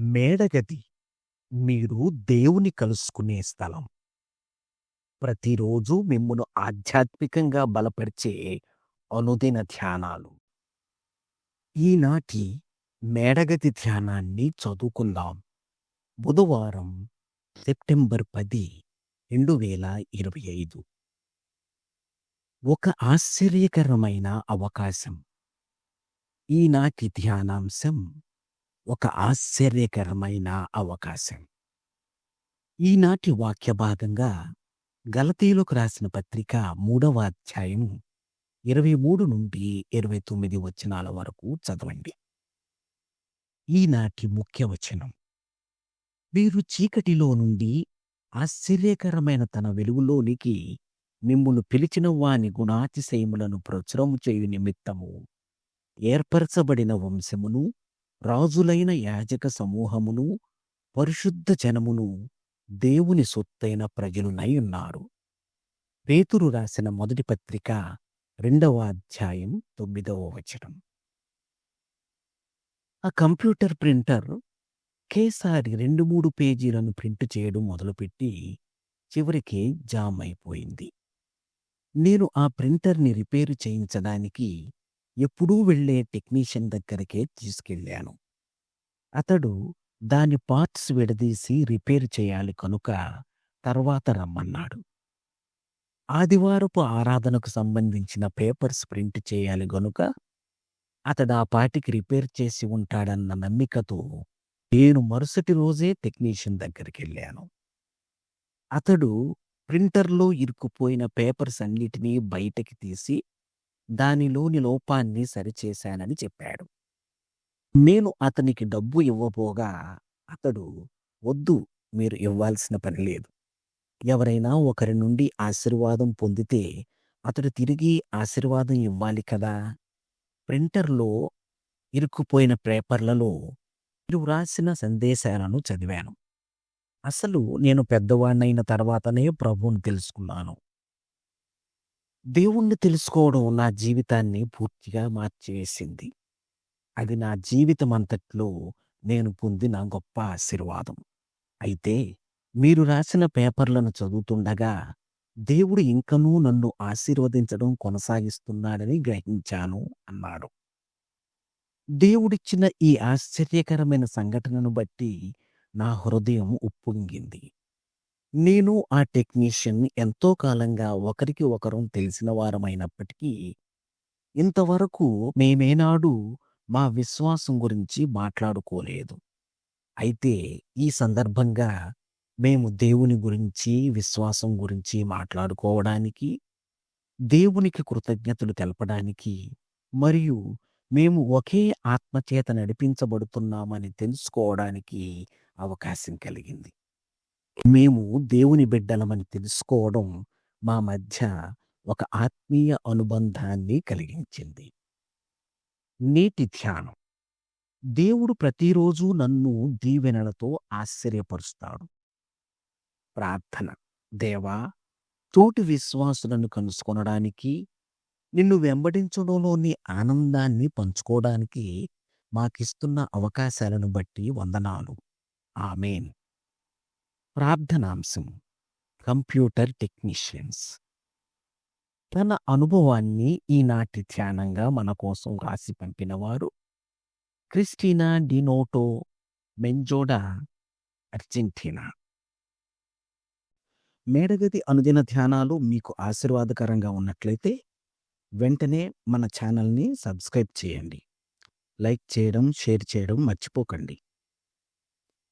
మేడగది మీరు దేవుని కలుసుకునే స్థలం. ప్రతిరోజు మిమ్మును ఆధ్యాత్మికంగా బలపరిచే అనుదిన ధ్యానాలు. ఈనాటి మేడగది ధ్యానాన్ని చదువుకుందాం. బుధవారం సెప్టెంబర్ పది రెండు వేల ఇరవై ఐదు ఒక ఆశ్చర్యకరమైన అవకాశం. ఈనాటి ధ్యానాంశం ఒక ఆశ్చర్యకరమైన అవకాశం. ఈనాటి వాక్య భాగంగా గలతీలకు రాసిన పత్రిక మూడవ అధ్యాయం ఇరవై మూడు నుండి ఇరవై తొమ్మిది వచనాల వరకు చదవండి. ఈనాటి ముఖ్య వచనం వీరు చీకటిలో నుండి ఆశ్చర్యకరమైన తన వెలుగులోనికి మిమ్మును పిలిచిన వాని గుణాతిశయములను ప్రచురము చేయు నిమిత్తము ఏర్పరచబడిన వంశమును రాజులైన యాజక సమూహమును పరిశుద్ధ జనమును దేవుని సొత్తైన ప్రజలునై ఉన్నారు. పేతురు రాసిన మొదటి పత్రిక రెండవ అధ్యాయం తొమ్మిదవ వచనం. ఆ కంప్యూటర్ ప్రింటర్ ఒకేసారి రెండు మూడు పేజీలను ప్రింట్ చేయడం మొదలుపెట్టి చివరికి జామ్ అయిపోయింది. నేను ఆ ప్రింటర్ని రిపేరు చేయించడానికి ఎప్పుడూ వెళ్ళే టెక్నీషియన్ దగ్గరకే తీసుకెళ్ళాను. అతడు దాని పార్ట్స్ విడదీసి రిపేరు చేయాలి కనుక తర్వాత రమ్మన్నాడు. ఆదివారపు ఆరాధనకు సంబంధించిన పేపర్స్ ప్రింట్ చేయాలి గనుక అతడా పాటికి రిపేర్ చేసి ఉంటాడన్న నమ్మికతో నేను మరుసటి రోజే టెక్నీషియన్ దగ్గరికెళ్ళాను. అతడు ప్రింటర్లో ఇరుక్కుపోయిన పేపర్స్ అన్నిటినీ బయటకి తీసి దానిలోని లోపాన్ని సరిచేశానని చెప్పాడు. నేను అతనికి డబ్బు ఇవ్వబోగా అతడు వద్దు మీరు ఇవ్వాల్సిన పని లేదు. ఎవరైనా ఒకరి నుండి ఆశీర్వాదం పొందితే అతడు తిరిగి ఆశీర్వాదం ఇవ్వాలి కదా. ప్రింటర్లో ఇరుక్కుపోయిన పేపర్లలో మీరు వ్రాసిన సందేశాలను చదివాను. అసలు నేను పెద్దవాణ్ణైన తర్వాతనే ప్రభువును తెలుసుకున్నాను. దేవుణ్ణి తెలుసుకోవడం నా జీవితాన్ని పూర్తిగా మార్చివేసింది. అది నా జీవితమంతట్లో నేను పొందిన గొప్ప ఆశీర్వాదం. అయితే మీరు రాసిన పేపర్లను చదువుతుండగా దేవుడు ఇంకనూ నన్ను ఆశీర్వదించడం కొనసాగిస్తున్నాడని గ్రహించాను అన్నాడు. దేవుడిచ్చిన ఈ ఆశ్చర్యకరమైన సంఘటనను బట్టి నా హృదయం ఉప్పొంగింది. నేను ఆ టెక్నీషియన్ ఎంతో కాలంగా ఒకరికి ఒకరం తెలిసిన వారమైనప్పటికీ ఇంతవరకు మేమేనాడు మా విశ్వాసం గురించి మాట్లాడుకోలేదు. అయితే ఈ సందర్భంగా మేము దేవుని గురించి, విశ్వాసం గురించి మాట్లాడుకోవడానికి, దేవునికి కృతజ్ఞతలు తెలపడానికి మరియు మేము ఒకే ఆత్మచేత నడిపించబడుతున్నామని తెలుసుకోవడానికి అవకాశం కలిగింది. మేము దేవుని బిడ్డలమని తెలుసుకోవడం మా మధ్య ఒక ఆత్మీయ అనుబంధాన్ని కలిగించింది. నేటి ధ్యానం దేవుడు ప్రతిరోజు నన్ను దీవెనలతో ఆశ్చర్యపరుస్తాడు. ప్రార్థన దేవా తోటి విశ్వాసులను కలుసుకొనడానికి నిన్ను వెంబడించడంలోని ఆనందాన్ని పంచుకోవడానికి మాకిస్తున్న అవకాశాలను బట్టి వందనాలు. ఆమేన్. ప్రార్థనాంశం కంప్యూటర్ టెక్నీషియన్స్ తన అనుభవాన్ని ఈనాటి ధ్యానంగా మన కోసం రాసి పంపినవారు క్రిస్టినా డినోటో మెంజోడా అర్జెంటీనా మేడగది అనుదిన ధ్యానాలు మీకు ఆశీర్వాదకరంగా ఉన్నట్లయితే వెంటనే మన ఛానల్ని సబ్స్క్రైబ్ చేయండి. లైక్ చేయడం, షేర్ చేయడం మర్చిపోకండి.